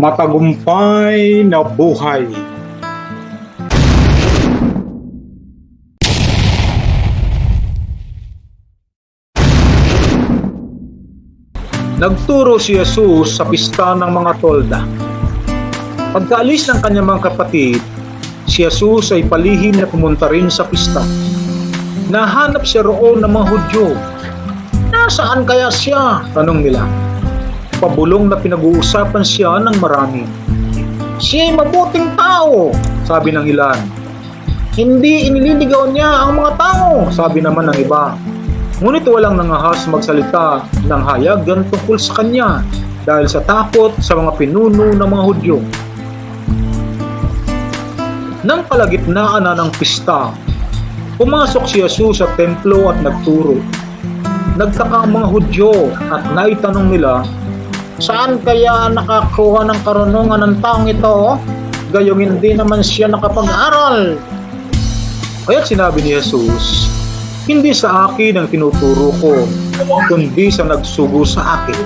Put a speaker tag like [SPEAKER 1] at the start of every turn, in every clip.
[SPEAKER 1] matagumpay na buhay. Nagturo si Jesus sa pista ng mga tolda. Pagkaalis ng kanyang mga kapatid, si Jesus ay palihim na pumunta rin sa pista. Nahanap siya roon ng mga Hudyo. Nasaan kaya siya? Tanong nila. Pabulong na pinag-uusapan siya ng marami. Siya'y mabuting tao, sabi ng ilan. Hindi inililigaw niya ang mga tao, sabi naman ng iba. Ngunit walang nangahas magsalita ng hayagan tungkol sa kanya dahil sa takot sa mga pinuno ng mga Hudyo. Nang kalagitnaan na ng pista, pumasok si Jesus sa templo at nagturo. Nagtaka ang mga Hudyo at naitanong nila, Saan kaya nakakuha ng karunungan ng taong ito? Gayong hindi naman siya nakapag-aral. Kaya't sinabi ni Jesus, Hindi sa akin ang tinuturo ko, kundi sa nagsugo sa akin.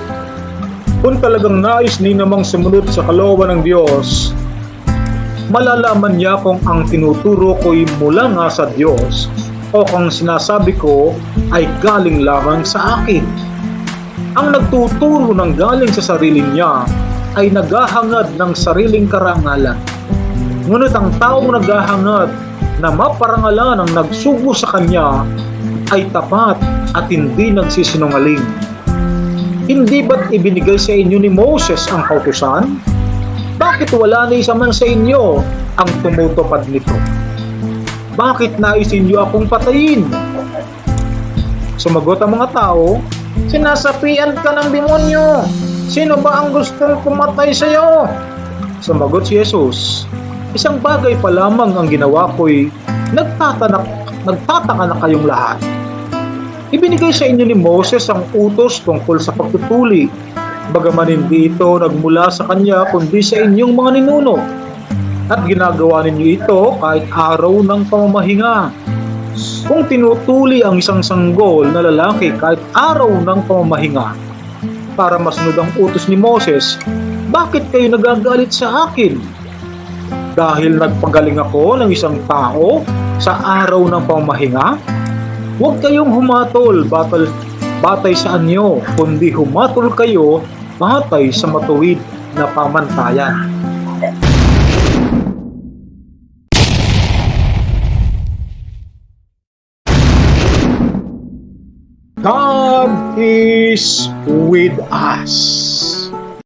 [SPEAKER 1] Kung talagang nais ni namang sumunod sa kalooban ng Diyos, malalaman niya kung ang tinuturo ko'y mula nga sa Diyos o kung sinasabi ko ay galing lamang sa akin. Ang nagtuturo ng galing sa sarili niya ay naghahangad ng sariling karangalan. Ngunit ang taong naghahangad na maparangalan ang nagsugo sa kanya ay tapat at hindi nagsisinungaling. Hindi ba't ibinigay sa inyo ni Moses ang kautusan? Bakit wala na isa man sa inyo ang tumutupad nito? Bakit naisin niyo akong patayin? Sumagot ang mga tao, Sinasapian ka ng demonyo. Sino ba ang gustong pumatay sa iyo? Sumagot si Jesus, Isang bagay pa lamang ang ginawa ko'y nagtatanak, nagtataka na kayong lahat. Ibinigay sa inyo ni Moses ang utos tungkol sa pagtutuli. Bagaman hindi ito nagmula sa kanya kundi sa inyong mga ninuno. At ginagawa ninyo ito kahit araw ng pamamahinga. Kung tinutuli ang isang sanggol na lalaki kahit araw ng pamamahinga para masunod ang utos ni Moses, bakit kayo nagagalit sa akin? Dahil nagpagaling ako ng isang tao sa araw ng pamamahinga? Huwag kayong humatol batay, batay sa anyo, kundi humatol kayo batay sa matuwid na pamantayan. God is with us.